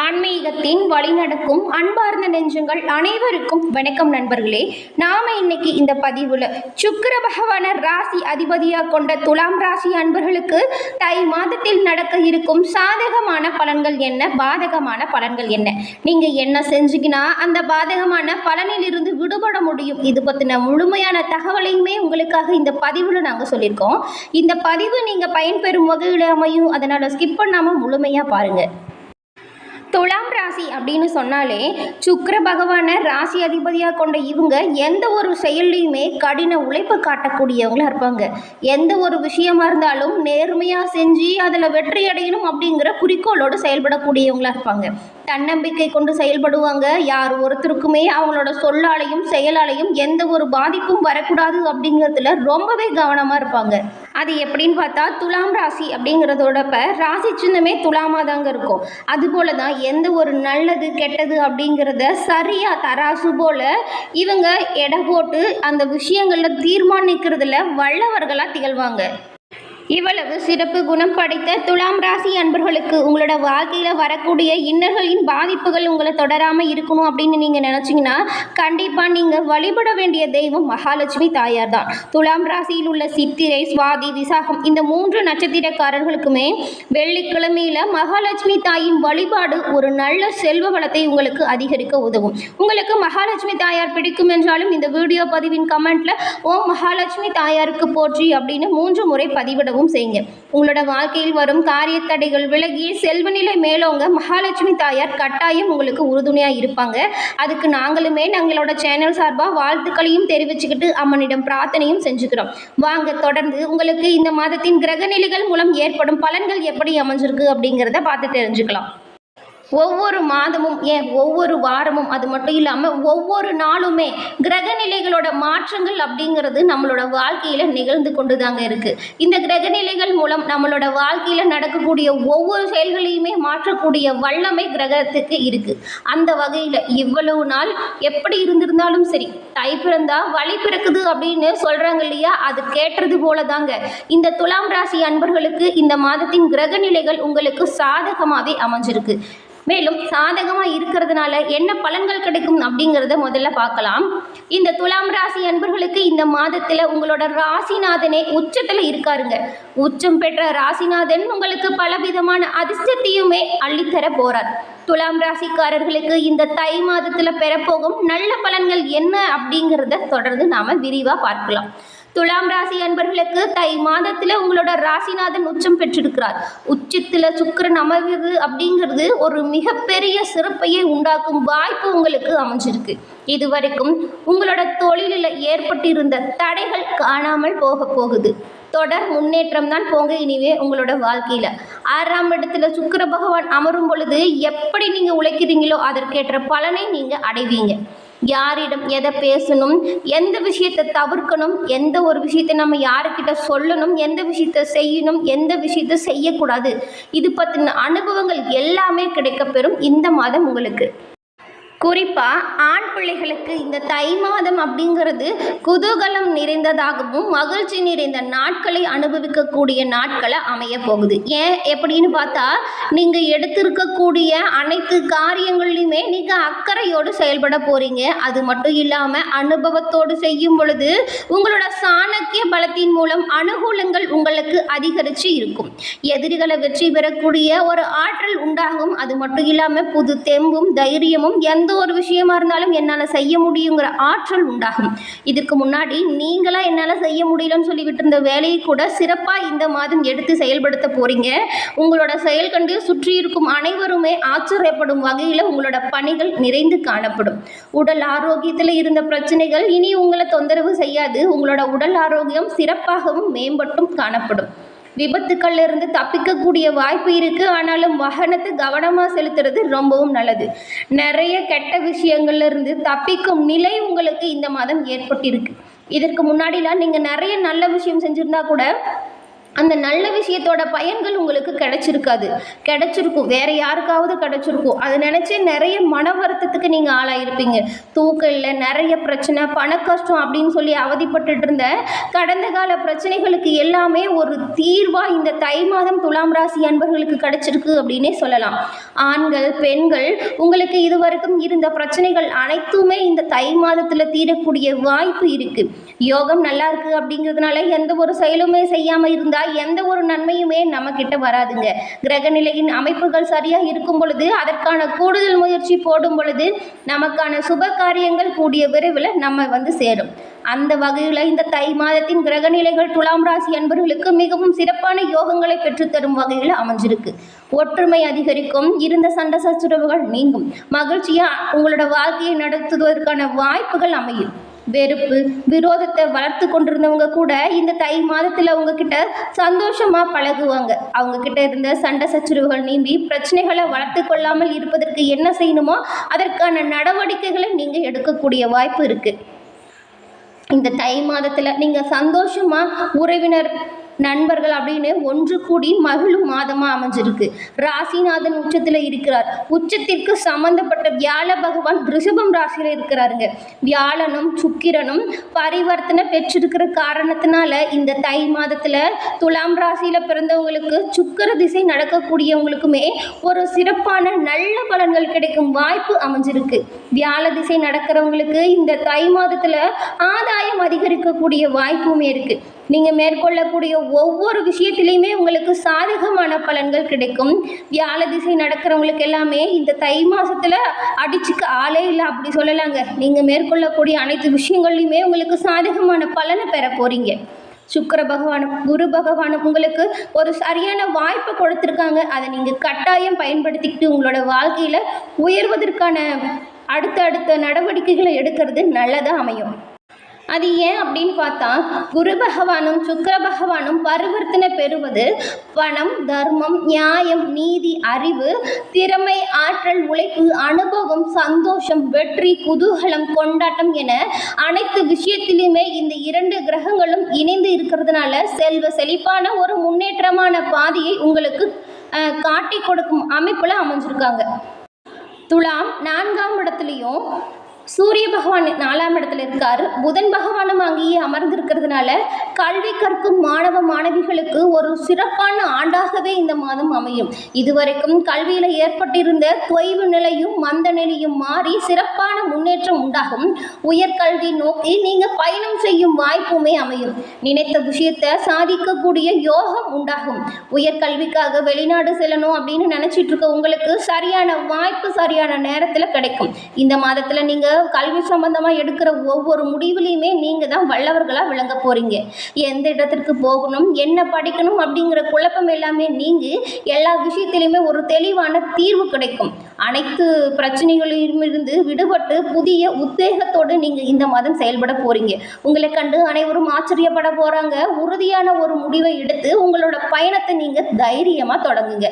ஆன்மீகத்தின் வழிநடக்கும் அன்பார்ந்த நெஞ்சங்கள் அனைவருக்கும் வணக்கம் நண்பர்களே. நாம இன்னைக்கு இந்த பதிவுல சுக்கர பகவான ராசி அதிபதியாக கொண்ட துலாம் ராசி அன்பர்களுக்கு தை மாதத்தில் நடக்க இருக்கும் சாதகமான பலன்கள் என்ன? பாதகமான பலன்கள் என்ன? நீங்க என்ன செஞ்சீங்கன்னா அந்த பாதகமான பலனிலிருந்து விடுபட முடியும். இது பத்தின முழுமையான தகவலையுமே உங்களுக்காக இந்த பதிவுல நாங்க சொல்லியிருக்கோம். இந்த பதிவு நீங்க பயன்பெறும் வகையில் அமையும். அதனால ஸ்கிப் பண்ணாம முழுமையா பாருங்க. துலாம் ராசி அப்படின்னு சொன்னாலே சுக்கர பகவானை ராசி அதிபதியாக கொண்ட இவங்க எந்த ஒரு செயல்லையுமே கடின உழைப்பு காட்டக்கூடியவங்களாக இருப்பாங்க. எந்த ஒரு விஷயமா இருந்தாலும் நேர்மையாக செஞ்சு அதில் வெற்றி அடையணும் அப்படிங்கிற குறிக்கோளோடு செயல்படக்கூடியவங்களாக இருப்பாங்க. தன்னம்பிக்கை கொண்டு செயல்படுவாங்க. யார் ஒருத்தருக்குமே அவங்களோட சொல்லாலையும் செயலாலையும் எந்த ஒரு பாதிப்பும் வரக்கூடாது அப்படிங்கிறதுல ரொம்பவே கவனமாக இருப்பாங்க. அது எப்படின்னு பார்த்தா துலாம் ராசி அப்படிங்கிறதோடப்ப ராசி சின்னமே துலாமாக தாங்க இருக்கும். அதுபோல தான் எந்த ஒரு நல்லது கெட்டது அப்படிங்கிறத சரியாக தராசு போல் இவங்க எடை போட்டு அந்த விஷயங்களில் தீர்மானிக்கிறதுல வல்லவர்களாக திகழ்வாங்க. இவ்வளவு சிறப்பு குணம் படைத்த துலாம் ராசி அன்பர்களுக்கு உங்களோட வாழ்க்கையில் வரக்கூடிய இன்னர்களின் பாதிப்புகள் உங்களை தொடராமல் இருக்கணும் அப்படின்னு நீங்கள் நினச்சிங்கன்னா கண்டிப்பாக நீங்கள் வழிபட வேண்டிய தெய்வம் மகாலட்சுமி தாயார் தான். துலாம் ராசியில் உள்ள சித்திரை சுவாதி விசாகம் இந்த மூன்று நட்சத்திரக்காரர்களுக்குமே வெள்ளிக்கிழமையில் மகாலட்சுமி தாயின் வழிபாடு ஒரு நல்ல செல்வ வளத்தை உங்களுக்கு அதிகரிக்க உதவும். உங்களுக்கு மகாலட்சுமி தாயார் பிடிக்கும் என்றாலும் இந்த வீடியோ பதிவின் கமெண்ட்டில் ஓம் மகாலட்சுமி தாயாருக்கு போற்றி அப்படின்னு மூன்று முறை பதிவிடவும் செய்யுங்க. உங்களோட வாழ்க்கையில் வரும் காரிய தடைகள் விலகி செல்வநிலை மேலோங்க மகாலட்சுமி தாயார் கட்டாயம் உங்களுக்கு உறுதுணையாக இருப்பாங்க. அதுக்கு நாங்களுமே நாங்களோட சேனல் சார்பாக வாழ்த்துக்களையும் தெரிவிச்சுக்கிட்டு அம்மனிடம் பிரார்த்தனையும் செஞ்சுக்கிறோம். வாங்க தொடர்ந்து உங்களுக்கு இந்த மாதத்தின் கிரக நிலைகள் மூலம் ஏற்படும் பலன்கள் எப்படி அமைஞ்சிருக்கு அப்படிங்கிறத பார்த்து தெரிஞ்சுக்கலாம். ஒவ்வொரு மாதமும் ஏன் ஒவ்வொரு வாரமும் அது மட்டும் இல்லாமல் ஒவ்வொரு நாளுமே கிரக நிலைகளோட மாற்றங்கள் அப்படிங்கிறது நம்மளோட வாழ்க்கையில் நிகழ்ந்து கொண்டு தாங்க இருக்குது இந்த கிரக நிலைகள் மூலம் நம்மளோட வாழ்க்கையில் நடக்கக்கூடிய ஒவ்வொரு செயல்களையுமே மாற்றக்கூடிய வல்லமை கிரகத்துக்கு இருக்குது அந்த வகையில் இவ்வளவு நாள் எப்படி இருந்திருந்தாலும் சரி தை பிறந்தா வழி பிறக்குது அப்படின்னு சொல்கிறாங்க இல்லையா? அது கேட்டது போல தாங்க இந்த துலாம் ராசி அன்பர்களுக்கு இந்த மாதத்தின் கிரக நிலைகள் உங்களுக்கு சாதகமாகவே அமைஞ்சிருக்கு. மேலும் சாதகமாக இருக்கிறதுனால என்ன பலன்கள் கிடைக்கும் அப்படிங்கிறத முதல்ல பார்க்கலாம். இந்த துலாம் ராசி அன்பர்களுக்கு இந்த மாதத்தில் உங்களோட ராசிநாதனே உச்சத்தில் இருக்காருங்க. உச்சம் பெற்ற ராசிநாதன் உங்களுக்கு பலவிதமான அதிர்ஷ்டத்தையுமே அள்ளித்தர போகிறார் துலாம் ராசிக்காரர்களுக்கு இந்த தை மாதத்தில் பெறப்போகும் நல்ல பலன்கள் என்ன அப்படிங்கிறத தொடர்ந்து நாம் விரிவாக பார்க்கலாம். துலாம் ராசி அன்பர்களுக்கு தை மாதத்தில் உங்களோட ராசிநாதன் உச்சம் பெற்றிருக்கிறார். உச்சத்தில் சுக்கிரன் அமர்வது அப்படிங்கிறது ஒரு மிகப்பெரிய சிறப்பையே உண்டாக்கும் வாய்ப்பு உங்களுக்கு அமைஞ்சிருக்கு. இதுவரைக்கும் உங்களோட தொழிலில் ஏற்பட்டிருந்த தடைகள் காணாமல் போக போகுது. தொடர் முன்னேற்றம் தான் போங்க இனிவே உங்களோட வாழ்க்கையில். ஆறாம் இடத்துல சுக்கிர பகவான் அமரும் பொழுது எப்படி நீங்கள் உழைக்கிறீங்களோ அதற்கேற்ற பலனை நீங்கள் அடைவீங்க. யாரிடம் எதை பேசணும் எந்த விஷயத்தை தவிர்க்கணும் எந்த ஒரு விஷயத்தை நம்ம யாருக்கிட்ட சொல்லணும் எந்த விஷயத்தை செய்யணும் எந்த விஷயத்தை செய்யக்கூடாது. இது பற்றின அனுபவங்கள் எல்லாமே கிடைக்கப்பெறும் இந்த மாதம் உங்களுக்கு. குறிப்பாக ஆண் பிள்ளைகளுக்கு இந்த தை மாதம் அப்படிங்கிறது குதூகலம் நிறைந்ததாகவும் மகிழ்ச்சி நிறைந்த நாட்களை அனுபவிக்கக்கூடிய நாட்களை அமைய போகுது. ஏன்? எப்படின்னு பார்த்தா நீங்கள் எடுத்திருக்கக்கூடிய அனைத்து காரியங்கள்லையுமே நீங்கள் அக்கறையோடு செயல்பட போகிறீங்க அது மட்டும் இல்லாமல் அனுபவத்தோடு செய்யும் பொழுது உங்களோட சாணக்கிய பலத்தின் மூலம் அனுகூலங்கள் உங்களுக்கு அதிகரித்து இருக்கும். எதிரிகளை வெற்றி பெறக்கூடிய ஒரு ஆற்றல் உண்டாகும். அது மட்டும் இல்லாமல் புது தெம்பும் தைரியமும் எந்த ஒரு விஷயமா இருந்தாலும் என்னால் செய்ய முடியுங்கிற ஆற்றல் உண்டாகும். இதுக்கு முன்னாடி நீங்களாக என்னால் செய்ய முடியலன்னு சொல்லிக்கிட்டு இருந்த வேலையை கூட சிறப்பாக இந்த மாதம் எடுத்து செயல்படுத்த போகிறீங்க உங்களோட செயல் கண்டு சுற்றி இருக்கும் அனைவருமே ஆச்சரியப்படும் வகையில் உங்களோட பணிகள் நிறைந்து காணப்படும். உடல் ஆரோக்கியத்தில் இருந்த பிரச்சனைகள் இனி உங்களை தொந்தரவு செய்யாது. உங்களோட உடல் ஆரோக்கியம் சிறப்பாகவும் மேம்பட்டும் காணப்படும். விபத்துக்கள்ல இருந்து தப்பிக்கக்கூடிய வாய்ப்பு இருக்குது ஆனாலும் வாகனத்தை கவனமாக செலுத்துறது ரொம்பவும் நல்லது. நிறைய கெட்ட விஷயங்கள்ல இருந்து தப்பிக்கும் நிலை உங்களுக்கு இந்த மாதம் ஏற்பட்டிருக்கு. இதற்கு முன்னாடிலாம் நீங்கள் நிறைய நல்ல விஷயம் செஞ்சுருந்தா கூட அந்த நல்ல விஷயத்தோட பயன்கள் உங்களுக்கு கிடைச்சிருக்காது. கிடைச்சிருக்கும். வேற யாருக்காவது கிடைச்சிருக்கும். அதை நினச்சி நிறைய மன வருத்தத்துக்கு நீங்கள் ஆளாயிருப்பீங்க. தூக்கம் இல்லை நிறைய பிரச்சனை பண கஷ்டம் அப்படின்னு சொல்லி அவதிப்பட்டுட்டு இருந்த கடந்த கால பிரச்சனைகளுக்கு எல்லாமே ஒரு தீர்வாக இந்த தை மாதம் துலாம் ராசி அன்பர்களுக்கு கிடைச்சிருக்கு அப்படின்னே சொல்லலாம். ஆண்கள் பெண்கள் உங்களுக்கு இதுவரைக்கும் இருந்த பிரச்சனைகள் அனைத்துமே இந்த தை மாதத்தில் தீரக்கூடிய வாய்ப்பு இருக்கு. யோகம் நல்லா இருக்கு அப்படிங்கிறதுனால எந்த ஒரு செயலுமே செய்யாமல் இருந்தால் எந்த ஒரு நன்மையுமே நம்மக்கிட்ட வராதுங்க. கிரகநிலையின் அமைப்புகள் சரியாக இருக்கும் பொழுது அதற்கான கூடுதல் முயற்சி போடும் பொழுது நமக்கான சுப காரியங்கள் கூடிய விரைவில் நம்ம வந்து சேரும். அந்த வகையில் இந்த தை மாதத்தின் கிரகநிலைகள் துலாம் ராசி அன்பர்களுக்கு மிகவும் சிறப்பான யோகங்களை பெற்றுத்தரும் வகையில் அமைஞ்சிருக்கு. ஒற்றுமை அதிகரிக்கும் இருந்த சண்டை சச்சுரவுகள் நீங்கும் மகிழ்ச்சியாக உங்களோட வாழ்க்கையை நடத்துவதற்கான வாய்ப்புகள் அமையும். வெறுப்பு விரோதத்தை வளர்த்து கொண்டிருந்தவங்க கூட இந்த தை மாதத்தில் உங்ககிட்ட சந்தோஷமாக பழகுவாங்க. அவங்க கிட்ட இருந்த சண்டை சச்சுரவுகள் நீங்கி பிரச்சனைகளை வளர்த்து கொள்ளாமல் இருப்பதற்கு என்ன செய்யணுமோ அதற்கான நடவடிக்கைகளை நீங்கள் எடுக்கக்கூடிய வாய்ப்பு இருக்குது இந்த தை மாதத்தில் நீங்கள் சந்தோஷமாக உறவினர் நண்பர்கள் அப்படின்னு ஒன்று கூடி மகிழும் மாதமாக அமைஞ்சிருக்கு. ராசிநாதன் உச்சத்தில் இருக்கிறார். உச்சத்திற்கு சம்பந்தப்பட்ட வியாழ பகவான் ரிஷபம் ராசியில் இருக்கிறாருங்க. வியாழனும் சுக்கிரனும் பரிவர்த்தனை பெற்றிருக்கிற காரணத்தினால இந்த தை மாதத்தில் துலாம் ராசியில் பிறந்தவங்களுக்கு சுக்கிர திசை நடக்கக்கூடியவங்களுக்குமே ஒரு சிறப்பான நல்ல பலன்கள் கிடைக்கும் வாய்ப்பு அமைஞ்சிருக்கு. வியாழ திசை நடக்கிறவங்களுக்கு இந்த தை மாதத்தில் ஆதாயம் அதிகரிக்கக்கூடிய வாய்ப்புமே இருக்குது நீங்கள் மேற்கொள்ளக்கூடிய ஒவ்வொரு விஷயத்திலையுமே உங்களுக்கு சாதகமான பலன்கள் கிடைக்கும். வியாழ திசை நடக்கிறவங்களுக்கு எல்லாமே இந்த தை மாதத்தில் அடிச்சுக்க ஆளே இல்லை அப்படி சொல்லலாங்க. நீங்கள் மேற்கொள்ளக்கூடிய அனைத்து விஷயங்கள்லையுமே உங்களுக்கு சாதகமான பலனை பெற போகிறீங்க சுக்கிர பகவானும் குரு பகவானும் உங்களுக்கு ஒரு சரியான வாய்ப்பை கொடுத்துருக்காங்க. அதை நீங்கள் கட்டாயம் பயன்படுத்திக்கிட்டு உங்களோட வாழ்க்கையில் உயர்வதற்கான அடுத்த அடுத்த நடவடிக்கைகளை எடுக்கிறது நல்லதாக அமையும். அது ஏன் அப்படின்னு பார்த்தா குரு பகவானும் சுக்கர பகவானும் பரிவர்த்தனை பெறுவது பணம் தர்மம் நியாயம் நீதி அறிவு திறமை ஆற்றல் உழைப்பு அனுபவம் சந்தோஷம் வெற்றி குதூகலம் கொண்டாட்டம் என அனைத்து விஷயத்திலுமே இந்த இரண்டு கிரகங்களும் இணைந்து இருக்கிறதுனால செல்வ செழிப்பான ஒரு முன்னேற்றமான பாதையை உங்களுக்கு காட்டி கொடுக்கும் அமைப்பில் அமைஞ்சிருக்காங்க. துலாம் நான்காம் இடத்துலையும் சூரிய பகவான் நாலாம் இடத்துல இருக்கார். புதன் பகவானும் அங்கேயே அமர்ந்திருக்கிறதுனால கல்வி கற்கும் மாணவ மாணவிகளுக்கு ஒரு சிறப்பான ஆண்டாகவே இந்த மாதம் அமையும். இதுவரைக்கும் கல்வியில் ஏற்பட்டிருந்த தொய்வு நிலையும் மந்த நிலையும் மாறி சிறப்பான முன்னேற்றம் உண்டாகும். உயர்கல்வி நோக்கி நீங்கள் பயணம் செய்யும் வாய்ப்புமே அமையும். நினைத்த விஷயத்தை சாதிக்கக்கூடிய யோகம் உண்டாகும். உயர்கல்விக்காக வெளிநாடு செல்லணும் அப்படின்னு நினச்சிட்டு இருக்க உங்களுக்கு சரியான வாய்ப்பு சரியான நேரத்தில் கிடைக்கும். இந்த மாதத்தில் நீங்கள் கல்வி சம்பந்தமாக எடுக்கிற ஒவ்வொரு முடிவுலையுமே நீங்கள் தான் வல்லவர்களாக விளங்க போகிறீங்க எந்த இடத்திற்கு போகணும் என்ன படிக்கணும் அப்படிங்கிற குழப்பம் எல்லாமே நீங்கி எல்லா விஷயத்திலையுமே ஒரு தெளிவான தீர்வு கிடைக்கும். அனைத்து பிரச்சனைகளிலும் இருந்து விடுபட்டு புதிய உத்வேகத்தோடு நீங்கள் இந்த மாதம் செயல்பட போகிறீங்க உங்களை கண்டு அனைவரும் ஆச்சரியப்பட போகிறாங்க உறுதியான ஒரு முடிவை எடுத்து உங்களோட பயணத்தை நீங்கள் தைரியமாக தொடங்குங்க.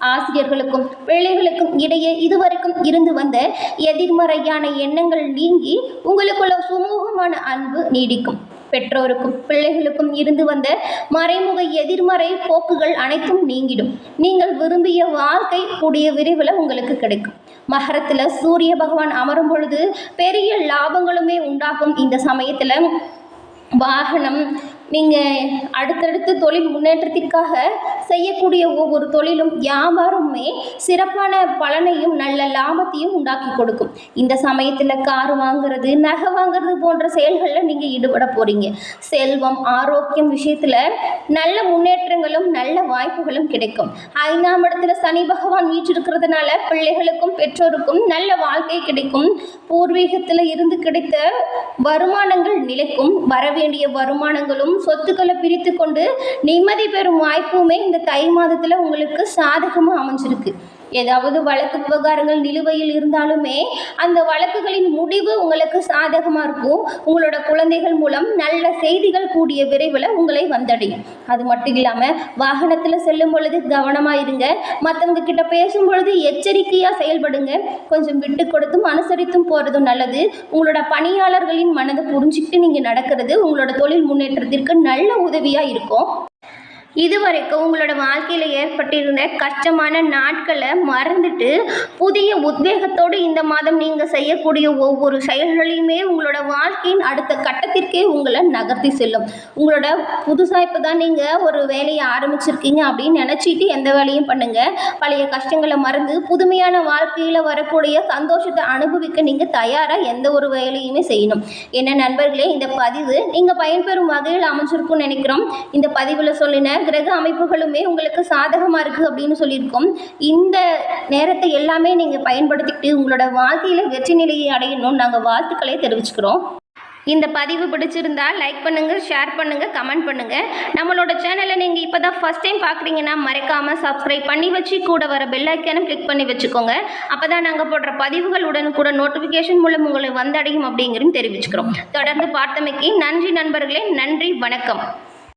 ஆசிரியர்களுக்கும் பிள்ளைகளுக்கும் இடையே இதுவரைக்கும் இருந்து வந்த எதிர்மறையான எண்ணங்கள் நீங்கி உங்களுக்குள்ள சுமூகமான அன்பு நீடிக்கும். பெற்றோருக்கும் பிள்ளைகளுக்கும் இருந்து வந்த மறைமுக எதிர்மறை போக்குகள் அனைத்தும் நீங்கிடும். நீங்கள் விரும்பிய வாழ்க்கை கூடிய விரைவில் உங்களுக்கு கிடைக்கும். மகரத்தில் சூரிய பகவான் அமரும் பொழுது பெரிய லாபங்களுமே உண்டாகும். இந்த சமயத்தில் வாகனம் நீங்கள் அடுத்தடுத்து தொழில் முன்னேற்றத்திற்காக செய்யக்கூடிய ஒவ்வொரு தொழிலும் வியாபாரமுமே சிறப்பான பலனையும் நல்ல லாபத்தையும் உண்டாக்கி கொடுக்கும். இந்த சமயத்தில் கார் வாங்குறது நகை வாங்குறது போன்ற செயல்களில் நீங்கள் ஈடுபட போகிறீங்க செல்வம் ஆரோக்கியம் விஷயத்தில் நல்ல முன்னேற்றங்களும் நல்ல வாய்ப்புகளும் கிடைக்கும். ஐந்தாம் இடத்துல சனி பகவான் வீற்றிருக்கிறதுனால பிள்ளைகளுக்கும் பெற்றோருக்கும் நல்ல வாழ்க்கை கிடைக்கும். பூர்வீகத்தில் இருந்து கிடைத்த வருமானங்கள் நிலைக்கும். வரவேண்டிய வருமானங்களும் சொத்துக்களை பிரித்து கொண்டு நிம்மதி பெறும் வாய்ப்புமே இந்த தை மாதத்தில் உங்களுக்கு சாதகமாக அமைஞ்சிருக்கு. ஏதாவது வழக்கு விவகாரங்கள் நிலுவையில் இருந்தாலுமே அந்த வழக்குகளின் முடிவு உங்களுக்கு சாதகமாக இருக்கும். உங்களோட குழந்தைகள் மூலம் நல்ல செய்திகள் கூடிய விரைவில் உங்களை வந்தடையும். அது மட்டும் இல்லாமல் வாகனத்தில் செல்லும் பொழுது கவனமாக இருங்க. மற்றவங்க கிட்ட பேசும் பொழுது எச்சரிக்கையாக செயல்படுங்க. கொஞ்சம் விட்டு கொடுத்தும் அனுசரித்தும் போகிறதும் நல்லது. உங்களோட பணியாளர்களின் மனதை புரிஞ்சுக்கிட்டு நீங்கள் நடக்கிறது உங்களோட தொழில் முன்னேற்றத்திற்கு நல்ல உதவியாக இருக்கும். இதுவரைக்கும் உங்களோட வாழ்க்கையில் ஏற்பட்டிருந்த கஷ்டமான நாட்களை மறந்துட்டு புதிய உத்வேகத்தோடு இந்த மாதம் நீங்கள் செய்யக்கூடிய ஒவ்வொரு செயல்களையுமே உங்களோட வாழ்க்கையின் அடுத்த கட்டத்திற்கே உங்களை நகர்த்தி செல்லும். உங்களோட புதுசாக இப்போ தான் நீங்கள் ஒரு வேலையை ஆரம்பிச்சிருக்கீங்க அப்படின்னு நினச்சிட்டு எந்த வேலையும் பண்ணுங்கள் பழைய கஷ்டங்களை மறந்து புதுமையான வாழ்க்கையில் வரக்கூடிய சந்தோஷத்தை அனுபவிக்க நீங்கள் தயாராக எந்த ஒரு வேலையுமே செய்யணும். என்ன நண்பர்களே இந்த பதிவு நீங்கள் பயன்பெறும் வகையில் அமைஞ்சிருக்கும்னு நினைக்கிறோம். இந்த பதிவில் சொல்லின கிரக அமைப்புகளுமே உங்களுக்கு சாதகமாக இருக்குது அப்படின்னு சொல்லியிருக்கோம். இந்த நேரத்தை எல்லாமே நீங்கள் பயன்படுத்திக்கிட்டு உங்களோட வாழ்க்கையில் வெற்றி நிலையை அடையணும்னு நாங்கள் வாழ்த்துக்களை தெரிவிச்சுக்கிறோம். இந்த பதிவு பிடிச்சிருந்தா லைக் பண்ணுங்கள் ஷேர் பண்ணுங்கள் கமெண்ட் பண்ணுங்கள் நம்மளோட சேனலை நீங்கள் இப்போ தான் ஃபஸ்ட் டைம் பார்க்குறீங்கன்னா மறக்காமல் சப்ஸ்கிரைப் பண்ணி வச்சு கூட வர பெல்லைக்கானும் கிளிக் பண்ணி வச்சுக்கோங்க. அப்போ தான் நாங்கள் போடுற பதிவுகள் கூட நோட்டிஃபிகேஷன் மூலம் உங்களை வந்தடையும் அப்படிங்கிறது தெரிவிச்சுக்கிறோம். தொடர்ந்து பார்த்தமைக்கு நன்றி நண்பர்களே நன்றி வணக்கம்.